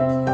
you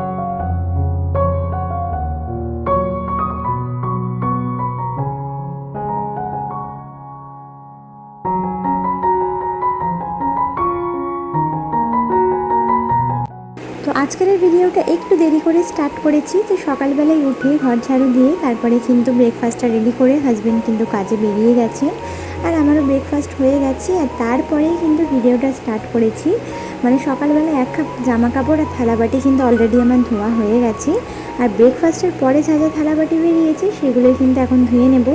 আজকের এই ভিডিওটা একটু দেরি করে স্টার্ট করেছি, তো সকালবেলায় উঠে ঘর ঝাড়ু দিয়ে তারপরে কিন্তু ব্রেকফাস্টটা রেডি করে হাজব্যান্ড কিন্তু কাজে বেরিয়ে গেছে আর আমারও ব্রেকফাস্ট হয়ে গেছে, আর তারপরেই কিন্তু ভিডিওটা স্টার্ট করেছি। মানে সকালবেলা এক কাপ জামা কাপড় আর থালাবাটি কিন্তু অলরেডি আমার ধোয়া হয়ে গেছে। আর ব্রেকফাস্টের পরে যা যা থালাবাটি বেরিয়েছে, সেগুলোই কিন্তু এখন ধুয়ে নেব।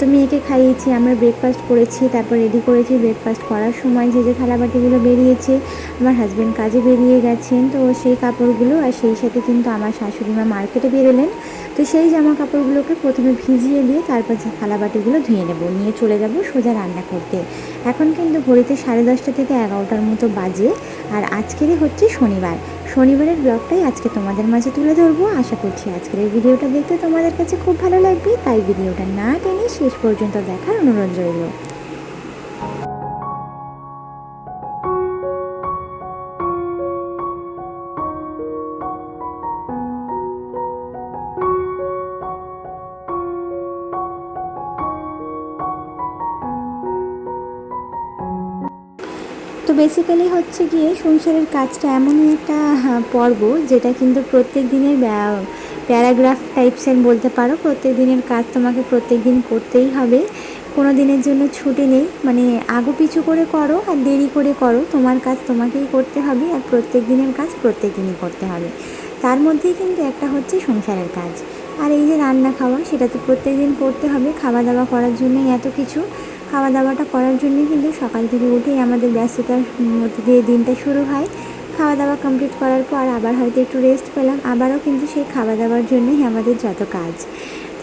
তো মেয়েকে খাইয়েছি, আমরা ব্রেকফাস্ট করেছি, তারপর রেডি করেছি ব্রেকফাস্ট করার সময় যে যে থালাবাটিগুলো বেরিয়েছে, আমার হাজব্যান্ড কাজে বেরিয়ে গেছেন, তো সেই কাপড়গুলো আর সেই সাথে কিন্তু আমার শাশুড়ি মা মার্কেটে বেরোলেন, তো সেই জামা কাপড়গুলোকে প্রথমে ভিজিয়ে দিয়ে তারপর যে থালাবাটিগুলো ধুয়ে নেব, নিয়ে চলে যাব সোজা রান্না করতে। এখন কিন্তু ঘড়িতে সাড়ে দশটা থেকে এগারোটার মতো বাজে, আর আজকেরই হচ্ছে শনিবার শনিবারের ব্লগটাই আজকে তোমাদের মাঝে তুলে ধরবো। আশা করছি আজকের এই ভিডিওটা দেখতে তোমাদের কাছে খুব ভালো লাগবে। তাই ভিডিওটা না টেনে শেষ পর্যন্ত দেখার অনুরোধ রইল। বেসিক্যালি হচ্ছে গিয়ে সংসারের কাজটা এমনই একটা হ্যাঁ, পর্ব যেটা কিন্তু প্রত্যেক দিনের প্যারাগ্রাফ টাইপসের বলতে পারো। প্রত্যেক দিনের কাজ তোমাকে প্রত্যেক দিন করতেই হবে। কোনো দিনের জন্য ছুটি নেই। মানে আগু পিছু করে করো আর দেরি করে করো। তোমার কাজ তোমাকেই করতে হবে আর প্রত্যেক দিনের কাজ প্রত্যেক দিনই করতে হবে। তার মধ্যেই কিন্তু একটা হচ্ছে সংসারের কাজ। আর এই যে রান্না খাওয়া সেটা তো প্রত্যেক দিন করতে হবে। খাওয়া দাওয়া করার জন্যই এত কিছু। খাওয়া দাওয়াটা করার জন্যই কিন্তু সকাল থেকে উঠেই আমাদের ব্যস্ততার মধ্যে দিয়ে দিনটা শুরু হয়। খাওয়া দাওয়া কমপ্লিট করার পর আবার হয়তো একটু রেস্ট পেলাম, আবারও কিন্তু সেই খাওয়া দাওয়ার জন্যই আমাদের যত কাজ।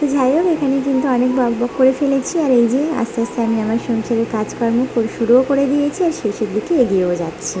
তো যাই হোক, এখানে কিন্তু অনেক বক বক করে ফেলেছি আর এই যে আস্তে আস্তে আমি আমার সংসারের কাজকর্ম করে- শুরুও করে দিয়েছি আর শেষের দিকে এগিয়েও যাচ্ছি।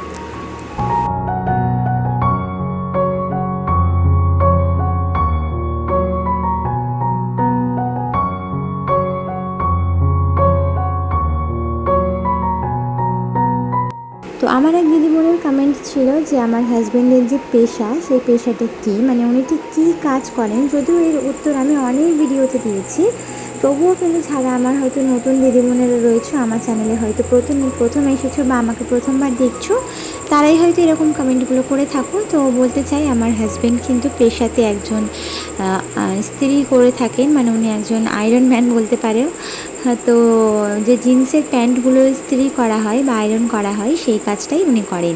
আমার এক দিদিমণির কমেন্ট ছিল যে আমার হাজব্যান্ডের যে পেশা সেই পেশাটা কী? মানে উনি ঠিক কী কাজ করেন? যদিও এর উত্তর আমি অনেক ভিডিওতে দিয়েছি। তবুও কিন্তু যারা আমার হয়তো নতুন দিদিমণিরা রয়েছে আমার চ্যানেলে হয়তো প্রথম প্রথম এসেছ বা আমাকে প্রথমবার দেখছ তারাই হয়তো এরকম কমেন্টগুলো করে থাকো। তো বলতে চাই আমার হাজব্যান্ড কিন্তু পেশাতে একজন স্ত্রী করে থাকেন। মানে উনি একজন আয়রন ম্যান বলতে পারে হ্যাঁ, তো যে জিন্সের প্যান্টগুলো ইস্ত্রি করা হয় বা আয়রন করা হয়, সেই কাজটাই উনি করেন।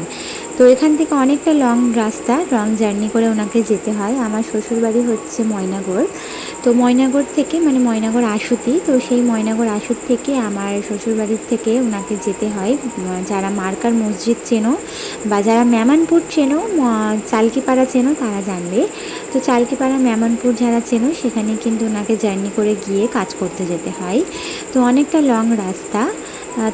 তো এখান থেকে অনেকটা লং রাস্তা লং জার্নি করে ওনাকে যেতে হয়। আমার শ্বশুরবাড়ি হচ্ছে ময়নাগড়। তো ময়নাগড় থেকে মানে ময়নাগড় আশুতি তো সেই ময়নাগড় আসুত থেকে আমার শ্বশুরবাড়ির থেকে ওনাকে যেতে হয়। যারা মার্কার মসজিদ চেনো বা যারা ম্যামানপুর চেনো চালকিপাড়া চেনো, তারা জানবে। তো চালকিপাড়া, ম্যামানপুর যারা চেনো, সেখানে কিন্তু ওনাকে জার্নি করে গিয়ে কাজ করতে যেতে হয়। তো অনেকটা লং রাস্তা।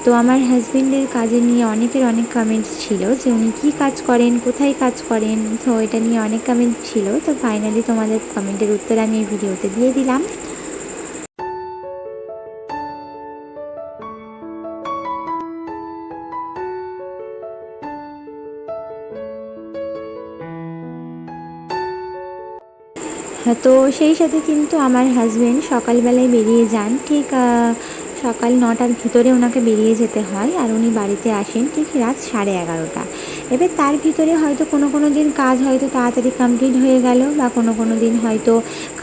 তো আমার হাজবেন্ডের কাজে নিয়ে অনেকের অনেক কমেন্টস ছিল যে উনি কী কাজ করেন, কোথায় কাজ করেন? তো এটা নিয়ে অনেক কমেন্ট ছিল। তো ফাইনালি তোমাদের কমেন্টের উত্তর আমি এই ভিডিওতে দিয়ে দিলাম। হ্যাঁ তো সেই সাথে কিন্তু আমার হাজবেন্ড সকালবেলায় বেরিয়ে যান। ঠিক সকাল নটার ভিতরে ওনাকে বেরিয়ে যেতে হয় আর উনি বাড়িতে আসেন ঠিক রাত সাড়ে এগারোটা। এবার তার ভিতরে হয়তো কোনো কোনো দিন কাজ হয়তো তাড়াতাড়ি কমপ্লিট হয়ে গেল বা কোনো কোনো দিন হয়তো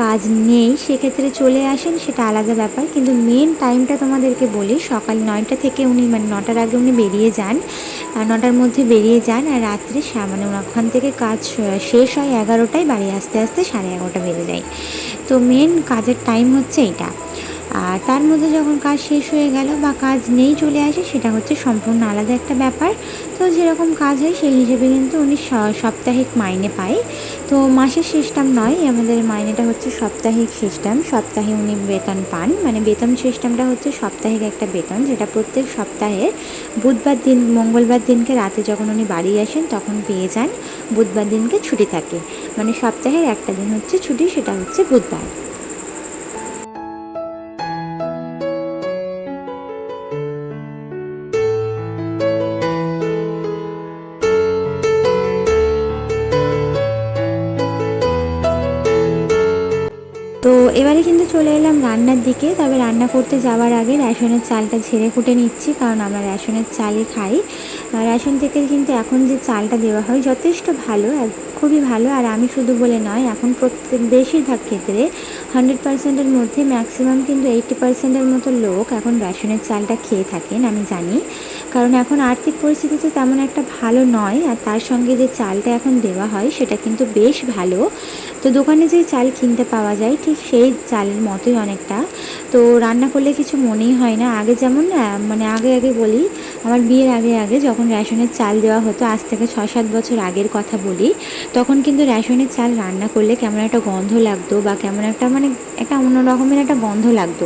কাজ নেই, সেক্ষেত্রে চলে আসেন সেটা আলাদা ব্যাপার। কিন্তু মেন টাইমটা তোমাদেরকে বলি, সকাল নয়টা থেকে উনি মানে নটার আগে উনি বেরিয়ে যান নটার মধ্যে বেরিয়ে যান আর রাত্রে মানে ওখান থেকে কাজ শেষ হয় এগারোটায়, বাড়ি আসতে আসতে সাড়ে এগারোটা বেজে যায়। তো মেন কাজের টাইম হচ্ছে এইটা আর তার মধ্যে যখন কাজ শেষ হয়ে গেল বা কাজ নেই চলে আসে, সেটা হচ্ছে সম্পূর্ণ আলাদা একটা ব্যাপার। তো যেরকম কাজ হয়, সেই হিসেবে কিন্তু উনি সাপ্তাহিক মাইনে পায়। তো মাসের সিস্টেম নয়, আমাদের মাইনেটা হচ্ছে সাপ্তাহিক সিস্টেম সপ্তাহে উনি বেতন পান। মানে বেতন সিস্টেমটা হচ্ছে সাপ্তাহিক একটা বেতন, যেটা প্রত্যেক সপ্তাহে বুধবার দিন, মঙ্গলবার দিনকে রাতে যখন উনি বাড়ি আসেন, তখন পেয়ে যান। বুধবার দিনকে ছুটি থাকে। মানে সপ্তাহের একটা দিন হচ্ছে ছুটি, সেটা হচ্ছে বুধবার। এবারে কিন্তু চলে এলাম রান্নার দিকে। তবে রান্না করতে যাওয়ার আগে রেশনের চালটা ঝেড়ে কুটে নিচ্ছি, কারণ আমরা রেশনের চালই খাই। রেশন থেকে কিন্তু এখন যে চালটা দেওয়া হয় যথেষ্ট ভালো খুবই ভালো। আর আমি শুধু বলে নয়, এখন প্রত্যেক, বেশিরভাগ ক্ষেত্রে হান্ড্রেড পার্সেন্টের মধ্যে ম্যাক্সিমাম কিন্তু এইটি পার্সেন্টের মতো লোক এখন রেশনের চালটা খেয়ে থাকেন, আমি জানি। কারণ এখন আর্থিক পরিস্থিতি তো তেমন একটা ভালো নয়, আর তার সঙ্গে যে চালটা এখন দেওয়া হয় সেটা কিন্তু বেশ ভালো। তো দোকানে যে চাল কিনতে পাওয়া যায়, ঠিক সেই চালের মতোই অনেকটা। তো রান্না করলে কিছু মনেই হয় না। আগে যেমন মানে আগে আগে বলি, আমার বিয়ের আগে আগে যখন রেশনের চাল দেওয়া হতো, আজ থেকে ছ সাত বছর আগের কথা বলি, তখন কিন্তু রেশনের চাল রান্না করলে কেমন একটা গন্ধ লাগতো বা কেমন একটা মানে একটা অন্য রকমের একটা গন্ধ লাগতো।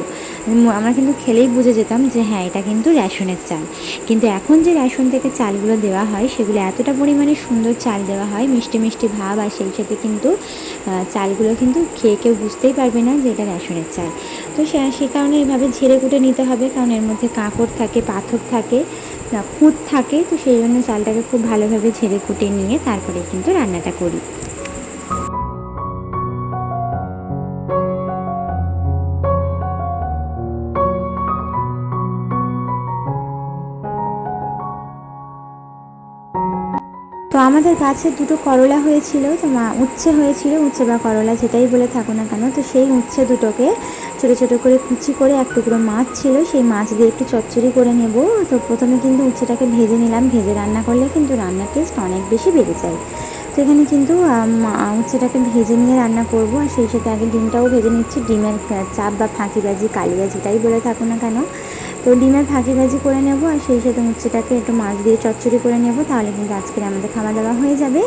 আমরা কিন্তু খেলেই বুঝে যেতাম যে হ্যাঁ এটা কিন্তু রেশনের চাল। কিন্তু এখন যে রেশন থেকে চালগুলো দেওয়া হয়, সেগুলো এতটা পরিমাণে সুন্দর চাল দেওয়া হয়, মিষ্টি মিষ্টি ভাব আর সেই সাথে কিন্তু চালগুলো কিন্তু খেয়ে কেউ বুঝতেই পারবে না যে এটা রেশনের চাল। তো সে সে কারণে এইভাবে ঝেড়ে কুটে নিতে হবে, কারণ এর মধ্যে কাঁকড় থাকে, পাথর থাকে খুঁত থাকে, তো সেই জন্য চালটাকে খুব ভালোভাবে ঝেড়ে কুটে নিয়ে তারপরে কিন্তু রান্নাটা করি। আমাদের গাছে দুটো করলা হয়েছিল, তো মা উচ্ছে হয়েছিল, উচ্ছে বা করলা যেটাই বলে থাকো না কেন, তো সেই উচ্ছে দুটোকে ছোটো ছোটো করে কুচি করে এক টুকরো মাছ ছিল, সেই মাছ দিয়ে একটু চচ্চড়ি করে নেব। তো প্রথমে কিন্তু উচ্ছেটাকে ভেজে নিলাম, ভেজে রান্না করলে কিন্তু রান্নার টেস্ট অনেক বেশি বেড়ে যায়। তো এখানে কিন্তু উচ্ছেটাকে ভেজে নিয়ে রান্না করব, আর সেই সাথে আগে ডিমটাও ভেজে নিচ্ছি, ডিমের চাপ বা ফাঁকিবাজি, কালিয়া যেটাই বলে থাকো না কেন। তো ডিমের ফাঁকিবাজি করে নেব আর সেই সাথে উচ্ছেটাকে একটু মাছ দিয়ে চচ্চড়ি করে নেব, তাহলে কিন্তু আজকের আমাদের খাওয়া দাওয়া হয়ে যাবে।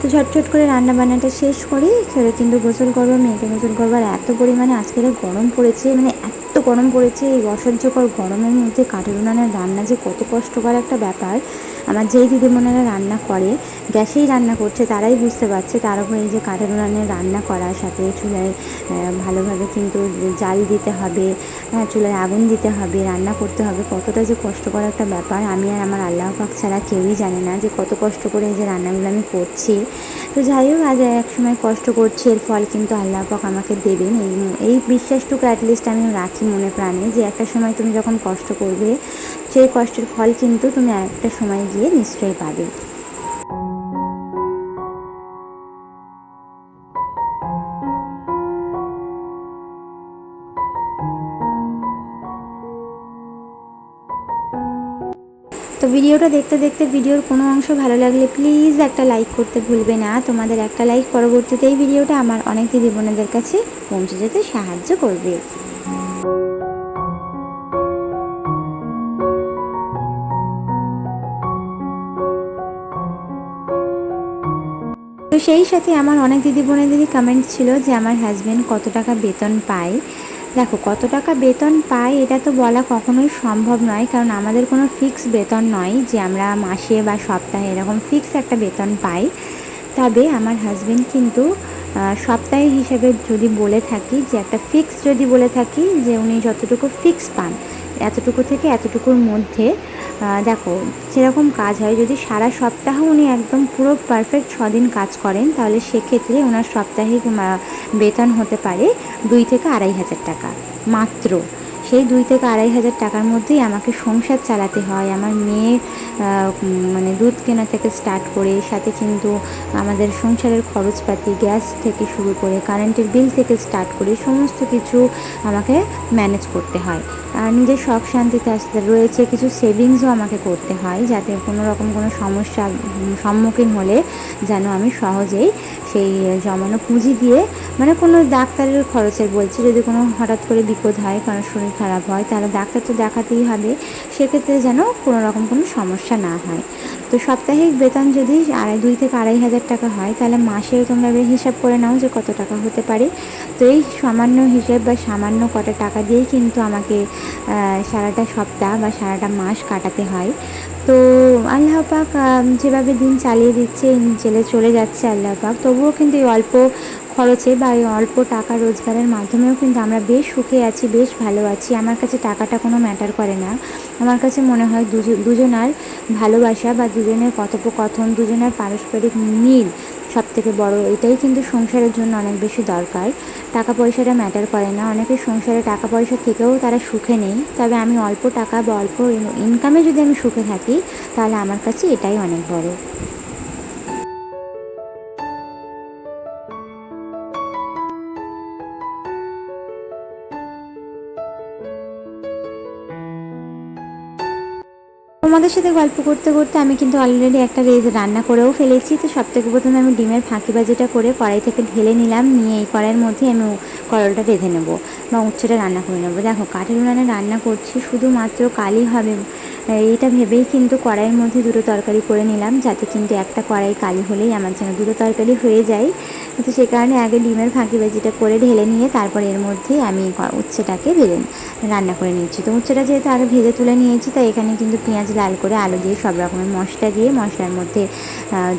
তো ঝটঝট করে রান্না বান্নাটা শেষ করি খেলে কিন্তু গোসল করব, মেয়েকে গোসল করব আর এত পরিমাণে আজকের গরম পড়েছে মানে এত গরম পড়েছে, এই অসহ্যকর গরমের মধ্যে কাঠের উনানের রান্না যে কত কষ্টকর একটা ব্যাপার। আমার যেই দিদিমণিরা রান্না করে, গ্যাসেই রান্না করছে, তারাই বুঝতে পারছে তার উপরে এই যে কাঠের উনানে রান্না করার সাথে চুলায় ভালোভাবে কিন্তু জাল দিতে হবে হ্যাঁ চুলায় আগুন দিতে হবে, রান্না করতে হবে। কতটা যে কষ্টকর একটা ব্যাপার, আমি আর আমার আল্লাহ পাক ছাড়া কেউই জানে না যে কত কষ্ট করে এই যে রান্নাগুলো আমি করছি। তো যাই হোক, আজ এক সময় কষ্ট করছি, এর ফল কিন্তু আল্লাহ পাক আমাকে দেবেন। এই এই বিশ্বাসটুকু অ্যাটলিস্ট আমি রাখি মনে প্রাণে যে একটা সময় তুমি যখন কষ্ট করবে সেই কষ্টের ফল কিন্তু তুমি একটা সময় গিয়ে নিশ্চয়ই পাবে। তো ভিডিওটা দেখতে দেখতে ভিডিওর কোনো অংশ ভালো লাগলে প্লিজ একটা লাইক করতে ভুলবে না। তোমাদের একটা লাইক পরবর্তীতে এই ভিডিওটা আমার অনেক দিদি বোনেদের কাছে পৌঁছে যেতে সাহায্য করবে। সেই সাথে আমার অনেক দিদি বোনেদেরই কমেন্ট ছিল যে আমার হাজব্যান্ড কত টাকা বেতন পায়। দেখো, কত টাকা বেতন পাই এটা তো বলা কখনোই সম্ভব নয়, কারণ আমাদের কোনো ফিক্স বেতন নয় যে আমরা মাসে বা সপ্তাহে এরকম ফিক্স একটা বেতন পাই। তবে আমার হাজব্যান্ড কিন্তু সপ্তাহে হিসেবে যদি বলে থাকি যে একটা ফিক্স যদি বলে থাকি যে উনি যতটুকু ফিক্স পান এতটুকু থেকে এতটুকুর মধ্যে দেখো, সেরকম কাজ হয়। যদি সারা সপ্তাহ উনি একদম পুরো পারফেক্ট দিন কাজ করেন, তাহলে সেক্ষেত্রে ওনার সাপ্তাহিক বেতন হতে পারে দুই থেকে আড়াই হাজার টাকা। মাত্র। সেই দুই থেকে আড়াই হাজার টাকার মধ্যেই আমাকে সংসার চালাতে হয়। আমার মেয়ে মানে দুধ কেনা থেকে স্টার্ট করে সাথে কিন্তু আমাদের সংসারের খরচপাতি গ্যাস থেকে শুরু করে কারেন্টের বিল থেকে স্টার্ট করে সমস্ত কিছু আমাকে ম্যানেজ করতে হয়। আর নিজের শখ শান্তিতে আসতে রয়েছে কিছু সেভিংসও আমাকে করতে হয় যাতে কোনো রকম কোনো সমস্যার উম, সম্মুখীন হলে যেন আমি সহজেই সেই জমানো পুঁজি দিয়ে মানে কোনো ডাক্তারের খরচের বলছি যদি কোনো হঠাৎ করে বিপদ হয় কারণ শরীর খারাপ হয়, তাহলে ডাক্তার তো দেখাতেই হবে। সেক্ষেত্রে যেন কোনো রকম কোনো সমস্যা না হয়। তো সাপ্তাহিক বেতন যদি আড়াই, দুই থেকে আড়াই হাজার টাকা হয়, তাহলে মাসেও তোমরা হিসাব করে নাও যে কত টাকা হতে পারে। তো এই সামান্য হিসেব বা সামান্য কটা টাকা দিয়েই কিন্তু আমাকে সারাটা সপ্তাহ বা সারাটা মাস কাটাতে হয়। তো আল্লাহ পাক যেভাবে দিন চালিয়ে দিচ্ছে জেলে চলে যাচ্ছে আল্লাহ পাক, তবুও কিন্তু এই অল্প খরচে বা এই অল্প টাকা রোজগারের মাধ্যমেও কিন্তু আমরা বেশ সুখে আছি, বেশ ভালো আছি। আমার কাছে টাকাটা কোনো ম্যাটার করে না। আমার কাছে মনে হয় দুজ- দুজনার ভালোবাসা বা দুজনের কথোপকথন, দুজনের পারস্পরিক মিল সব থেকে বড়, এটাই কিন্তু সংসারের জন্য অনেক বেশি দরকার। টাকা পয়সাটা ম্যাটার করে না। অনেকের সংসারে টাকা পয়সা থেকেও তারা সুখে নেই। তবে আমি অল্প টাকা বা অল্প ইনকামে যদি আমি সুখে থাকি, তাহলে আমার কাছে এটাই অনেক বড়। সাথে গল্প করতে করতে আমি কিন্তু অলরেডি একটা রেজ রান্না করেও ফেলেছি। তো সব থেকে প্রথমে আমি ডিমের ফাঁকি বাজিটা করে কড়াই থেকে ঢেলে নিলাম। নিয়ে এই কড়াইয়ের মধ্যে আমি করলটা রেঁধে নেব বা উচ্চটা রান্না করে নেব। দেখো, কাঠের উনানে রান্না করছি, শুধুমাত্র কালি হবে এইটা ভেবেই কিন্তু কড়াইয়ের মধ্যে দুটো তরকারি করে নিলাম, যাতে কিন্তু একটা কড়াই কালি হলেই আমার যেন দুটো তরকারি হয়ে যায়। তো সে কারণে আগে ডিমের ফাঁকিবাজিটা করে ঢেলে নিয়ে তারপর এর মধ্যেই আমি উচ্ছেটাকে ভেজে রান্না করে নিচ্ছি তো উচ্ছেটা যেহেতু আগে ভেজে তুলে নিয়েছি, তাই এখানে কিন্তু পেঁয়াজ লাল করে আলু দিয়ে সব রকমের মশলা দিয়ে, মশলার মধ্যে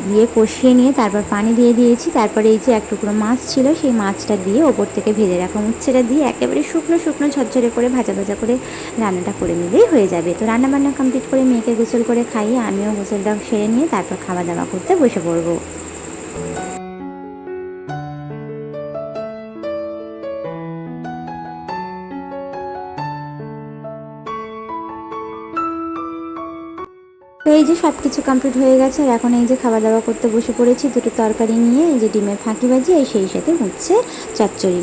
দিয়ে কষিয়ে নিয়ে তারপর পানি দিয়ে দিয়েছি। তারপরে এই যে এক টুকরো মাছ ছিল, সেই মাছটা দিয়ে ওপর থেকে ভেজে রাখা উচ্ছেটা দিয়ে একেবারে শুকনো শুকনো ঝরঝরে করে ভাজা ভাজা করে রান্নাটা করে নিলেই হয়ে যাবে। তো রান্না বান্না কমপ্লিট করে মেয়েকে গোসল করে খাইয়ে আমিও গোসলটা সেরে নিয়ে তারপর খাওয়া দাওয়া করতে বসে পড়ব। তো এই যে সব কিছু কমপ্লিট হয়ে গেছে, আর এখন এই যে খাওয়া দাওয়া করতে বসে পড়েছি, দুটো তরকারি নিয়ে, এই যে ডিমের ফাঁকি বাজি এই সেই সাথে হচ্ছে চচ্চড়ি।